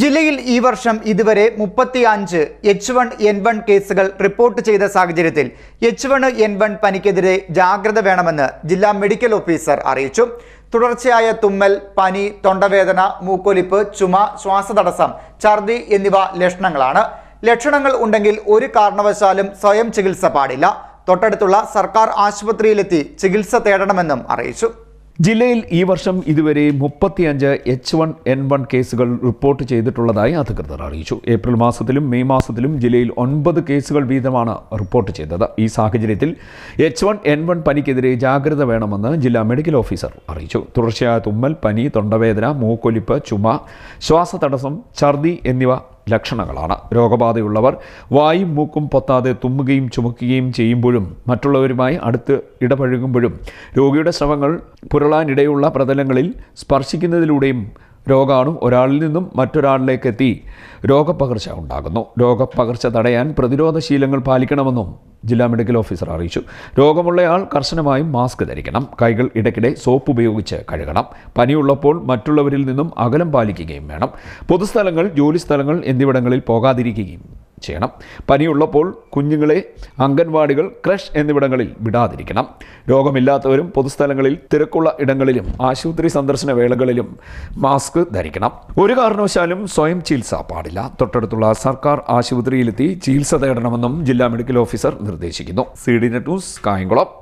ജില്ലയിൽ ഈ വർഷം ഇതുവരെ മുപ്പത്തിയഞ്ച് എച്ച് വൺ എൻ വൺ കേസുകൾ റിപ്പോർട്ട് ചെയ്ത സാഹചര്യത്തിൽ എച്ച് വൺ എൻ വൺ പനിക്കെതിരെ ജാഗ്രത വേണമെന്ന് ജില്ലാ മെഡിക്കൽ ഓഫീസർ അറിയിച്ചു. തുടർച്ചയായ തുമ്മൽ പനി തൊണ്ടവേദന മൂക്കൊലിപ്പ് ചുമ ശ്വാസതടസ്സം ഛർദി എന്നിവ ലക്ഷണങ്ങളാണ്. ലക്ഷണങ്ങൾ ഉണ്ടെങ്കിൽ ഒരു കാരണവശാലും സ്വയം ചികിത്സ പാടില്ല. തൊട്ടടുത്തുള്ള സർക്കാർ ആശുപത്രിയിലെത്തി ചികിത്സ തേടണമെന്നും അറിയിച്ചു. ജില്ലയിൽ ഈ വർഷം ഇതുവരെ മുപ്പത്തിയഞ്ച് എച്ച് വൺ എൻ വൺ കേസുകൾ റിപ്പോർട്ട് ചെയ്തിട്ടുള്ളതായി അധികൃതർ അറിയിച്ചു. ഏപ്രിൽ മാസത്തിലും മെയ് മാസത്തിലും ജില്ലയിൽ ഒൻപത് കേസുകൾ വീതമാണ് റിപ്പോർട്ട് ചെയ്തത്. ഈ സാഹചര്യത്തിൽ എച്ച് വൺ എൻ വൺ പനിക്കെതിരെ ജാഗ്രത വേണമെന്ന് ജില്ലാ മെഡിക്കൽ ഓഫീസർ അറിയിച്ചു. തുടർച്ചയായ തുമ്മൽ പനി തൊണ്ടവേദന മൂക്കൊലിപ്പ് ചുമ ശ്വാസതടസ്സം ഛർദി എന്നിവ ലക്ഷണങ്ങളാണ്. രോഗബാധയുള്ളവർ വായും മൂക്കും പൊത്താതെ തുമ്മുകയും ചുമക്കുകയും ചെയ്യുമ്പോഴും മറ്റുള്ളവരുമായി അടുത്ത് ഇടപഴകുമ്പോഴും രോഗിയുടെ ശ്രമങ്ങൾ പുരളാനിടയുള്ള പ്രതലങ്ങളിൽ സ്പർശിക്കുന്നതിലൂടെയും രോഗാണു ഒരാളിൽ നിന്നും മറ്റൊരാളിലേക്ക് എത്തി രോഗപ്പകർച്ച ഉണ്ടാകുന്നു. രോഗപ്പകർച്ച തടയാൻ പ്രതിരോധശീലങ്ങൾ പാലിക്കണമെന്നും ജില്ലാ മെഡിക്കൽ ഓഫീസർ അറിയിച്ചു. രോഗമുള്ളയാൾ കർശനമായും മാസ്ക് ധരിക്കണം. കൈകൾ ഇടയ്ക്കിടെ സോപ്പ് ഉപയോഗിച്ച് കഴുകണം. പനിയുള്ളപ്പോൾ മറ്റുള്ളവരിൽ നിന്നും അകലം പാലിക്കുകയും വേണം. പൊതുസ്ഥലങ്ങൾ ജോലിസ്ഥലങ്ങൾ എന്നിവിടങ്ങളിൽ പോകാതിരിക്കുകയും ചെയ്യണം. പനിയുള്ളപ്പോൾ കുഞ്ഞുങ്ങളെ അംഗൻവാടികൾ ക്രഷ് എന്നിവിടങ്ങളിൽ വിടാതിരിക്കണം. രോഗമില്ലാത്തവരും പൊതുസ്ഥലങ്ങളിൽ തിരക്കുള്ള ഇടങ്ങളിലും ആശുപത്രി സന്ദർശന വേളകളിലും മാസ്ക് ധരിക്കണം. ഒരു കാരണവശാലും സ്വയം ചികിത്സ പാടില്ല. തൊട്ടടുത്തുള്ള സർക്കാർ ആശുപത്രിയിലെത്തി ചികിത്സ തേടണമെന്നും ജില്ലാ മെഡിക്കൽ ഓഫീസർ നിർദ്ദേശിക്കുന്നു. C D net news Kayamkulam.